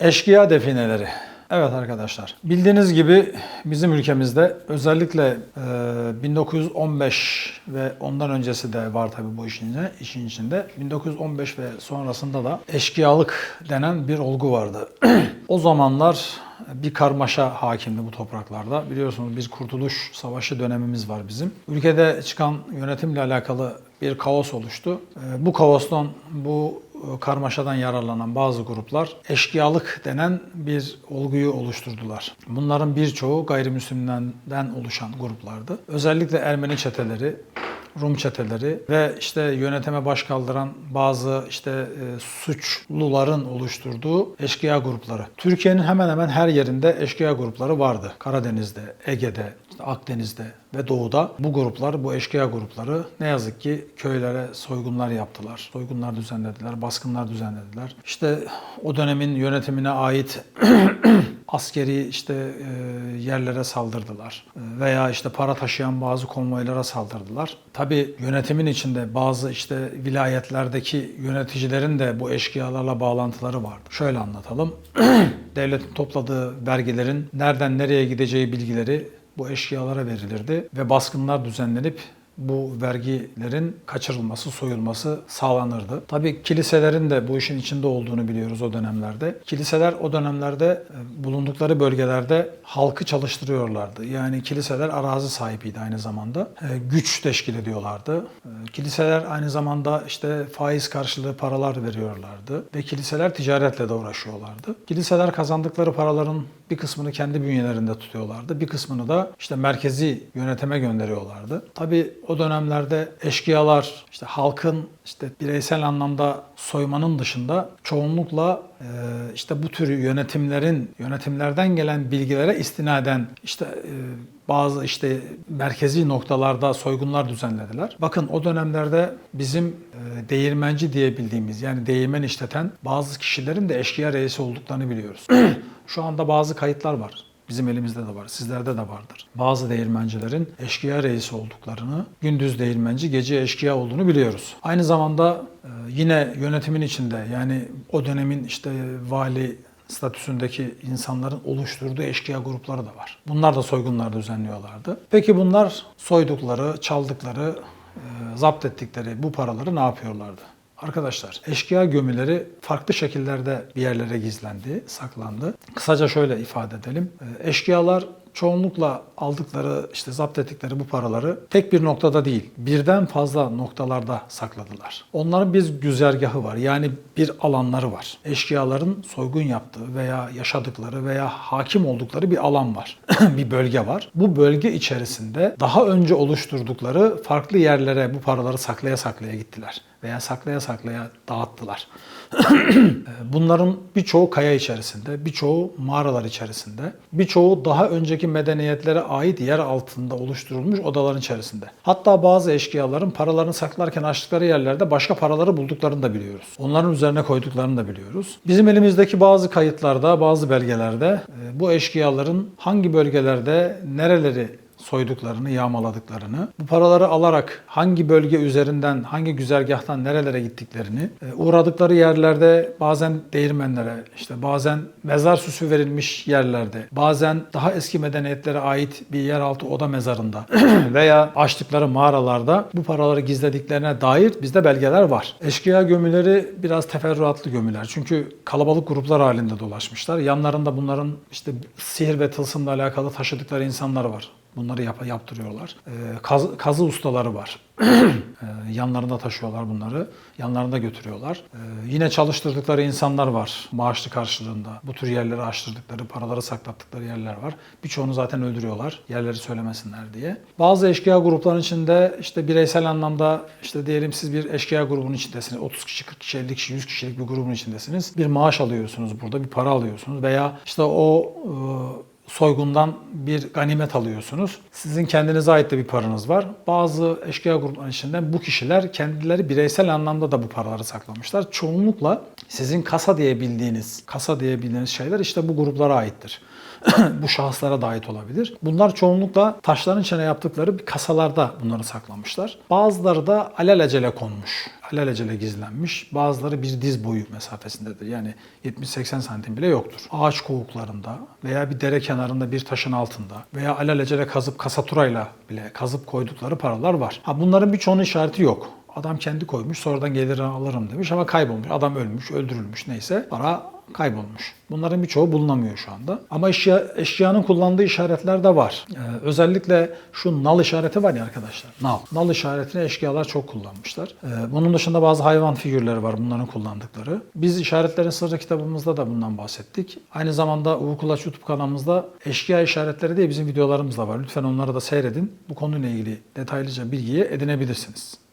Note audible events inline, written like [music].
Eşkıya defineleri. Evet arkadaşlar, bildiğiniz gibi bizim ülkemizde özellikle e, 1915 ve ondan öncesi de var tabii bu işin işin içinde. 1915 ve sonrasında da eşkıyalık denen bir olgu vardı. [clears throat] o zamanlar bir karmaşa hakimdi bu topraklarda. Biliyorsunuz bir kurtuluş savaşı dönemimiz var bizim. Ülkede çıkan yönetimle alakalı bir kaos oluştu. E, Bu kaostan, bu e, karmaşadan yararlanan bazı gruplar eşkıyalık denen bir olguyu oluşturdular. Bunların birçoğu gayrimüslimlerden oluşan gruplardı. Özellikle Ermeni çeteleri, Rum çeteleri ve işte yönetime baş kaldıran bazı işte e, suçluların oluşturduğu eşkıya grupları. Türkiye'nin hemen hemen her yerinde eşkıya grupları vardı. Karadeniz'de, Ege'de, işte Akdeniz'de ve Doğu'da bu gruplar, bu eşkıya grupları ne yazık ki köylere soygunlar yaptılar. Soygunlar düzenlediler, baskınlar düzenlediler. İşte o dönemin yönetimine ait [clears throat] askeri işte e, yerlere saldırdılar E, veya işte para taşıyan bazı konvoylara saldırdılar. Tabii yönetimin içinde bazı işte vilayetlerdeki yöneticilerin de bu eşkıyalarla bağlantıları vardı. Şöyle anlatalım. [clears throat] Devletin topladığı vergilerin nereden nereye gideceği bilgileri bu eşkıyalara verilirdi ve baskınlar düzenlenip bu vergilerin kaçırılması, soyulması sağlanırdı. Tabii kiliselerin de bu işin içinde olduğunu biliyoruz o dönemlerde. Kiliseler o dönemlerde e, bulundukları bölgelerde halkı çalıştırıyorlardı. Yani kiliseler arazi sahibiydi aynı zamanda. E, Güç teşkil ediyorlardı. E, Kiliseler aynı zamanda işte faiz karşılığı paralar veriyorlardı ve kiliseler ticaretle de uğraşıyorlardı. Kiliseler kazandıkları paraların bir kısmını kendi bünyelerinde tutuyorlardı. Bir kısmını da işte merkezi yönetime gönderiyorlardı. Tabii o dönemlerde eşkıyalar işte halkın işte bireysel anlamda soymanın dışında çoğunlukla e, işte bu tür yönetimlerin yönetimlerden gelen bilgilere istinaden işte e, bazı işte merkezi noktalarda soygunlar düzenlediler. Bakın o dönemlerde bizim e, değirmenci diye bildiğimiz yani değirmen işleten bazı kişilerin de eşkıya reisi olduklarını biliyoruz. [clears throat] Şu anda bazı kayıtlar var. Bizim elimizde de var, sizlerde de vardır. Bazı değirmencilerin eşkıya reisi olduklarını, gündüz değirmenci, gece eşkıya olduğunu biliyoruz. Aynı zamanda e, yine yönetimin içinde yani o dönemin işte vali statüsündeki insanların oluşturduğu eşkıya grupları da var. Bunlar da soygunlar düzenliyorlardı. Peki bunlar soydukları, çaldıkları, e, zapt ettikleri bu paraları ne yapıyorlardı? Arkadaşlar eşkıya gömüleri farklı şekillerde bir yerlere gizlendi, saklandı. Kısaca şöyle ifade edelim. Ee, Eşkıyalar çoğunlukla aldıkları, işte zapt ettikleri bu paraları tek bir noktada değil, birden fazla noktalarda sakladılar. Onların bir güzergahı var, yani bir alanları var. Eşkıyaların soygun yaptığı veya yaşadıkları veya hakim oldukları bir alan var, [clears throat] bir bölge var. Bu bölge içerisinde daha önce oluşturdukları farklı yerlere bu paraları saklaya saklaya gittiler veya saklaya saklaya dağıttılar. [clears throat] Bunların birçoğu kaya içerisinde, birçoğu mağaralar içerisinde, birçoğu daha önceki medeniyetlere ait yer altında oluşturulmuş odaların içerisinde. Hatta bazı eşkıyaların paralarını saklarken açtıkları yerlerde başka paraları bulduklarını da biliyoruz. Onların üzerine koyduklarını da biliyoruz. Bizim elimizdeki bazı kayıtlarda, bazı belgelerde e, bu eşkıyaların hangi bölgelerde nereleri soyduklarını, yağmaladıklarını, bu paraları alarak hangi bölge üzerinden, hangi güzergahtan nerelere gittiklerini, e, uğradıkları yerlerde bazen değirmenlere, işte bazen mezar süsü verilmiş yerlerde, bazen daha eski medeniyetlere ait bir yeraltı oda mezarında [clears throat] veya açtıkları mağaralarda bu paraları gizlediklerine dair bizde belgeler var. Eşkıya gömüleri biraz teferruatlı gömüler. Çünkü kalabalık gruplar halinde dolaşmışlar. Yanlarında bunların işte sihir ve tılsımla alakalı taşıdıkları insanlar var. Bunları yap yaptırıyorlar. Ee, kaz- kazı ustaları var. [clears throat] Ee, yanlarında taşıyorlar bunları. Yanlarında götürüyorlar. Ee, yine çalıştırdıkları insanlar var maaşlı karşılığında. Bu tür yerleri açtırdıkları, paraları saklattıkları yerler var. Birçoğunu zaten öldürüyorlar. Yerleri söylemesinler diye. Bazı eşkıya grupların içinde işte bireysel anlamda işte diyelim siz bir eşkıya grubunun içindesiniz. 30 kişi, 40 kişi, 50 kişi, 100 kişilik bir grubun içindesiniz. Bir maaş alıyorsunuz burada, bir para alıyorsunuz veya işte o e, soygundan bir ganimet alıyorsunuz. Sizin kendinize ait de bir paranız var. Bazı eşkıya gruplarının içinden bu kişiler kendileri bireysel anlamda da bu paraları saklamışlar. Çoğunlukla sizin kasa diye bildiğiniz, kasa diye bildiğiniz şeyler işte bu gruplara aittir. [clears throat] bu şahıslara da olabilir. Bunlar çoğunlukla taşların içine yaptıkları bir kasalarda bunları saklamışlar. Bazıları da alelacele konmuş. Alelacele gizlenmiş. Bazıları bir diz boyu mesafesindedir. Yani 70-80 santim bile yoktur. Ağaç kovuklarında veya bir dere kenarında bir taşın altında veya alelacele kazıp kasaturayla bile kazıp koydukları paralar var. Ha bunların birçoğunun işareti yok. Adam kendi koymuş sonradan gelir alırım demiş ama kaybolmuş. Adam ölmüş, öldürülmüş neyse para kaybolmuş. Bunların birçoğu bulunamıyor şu anda. Ama eşya, eşyanın kullandığı işaretler de var. Ee, özellikle şu nal işareti var ya arkadaşlar. Nal. Nal işaretini eşkıyalar çok kullanmışlar. Ee, bunun dışında bazı hayvan figürleri var bunların kullandıkları. Biz işaretlerin sırrı kitabımızda da bundan bahsettik. Aynı zamanda Uğur Kulaç YouTube kanalımızda eşkıya işaretleri diye bizim videolarımız da var. Lütfen onları da seyredin. Bu konuyla ilgili detaylıca bilgiye edinebilirsiniz.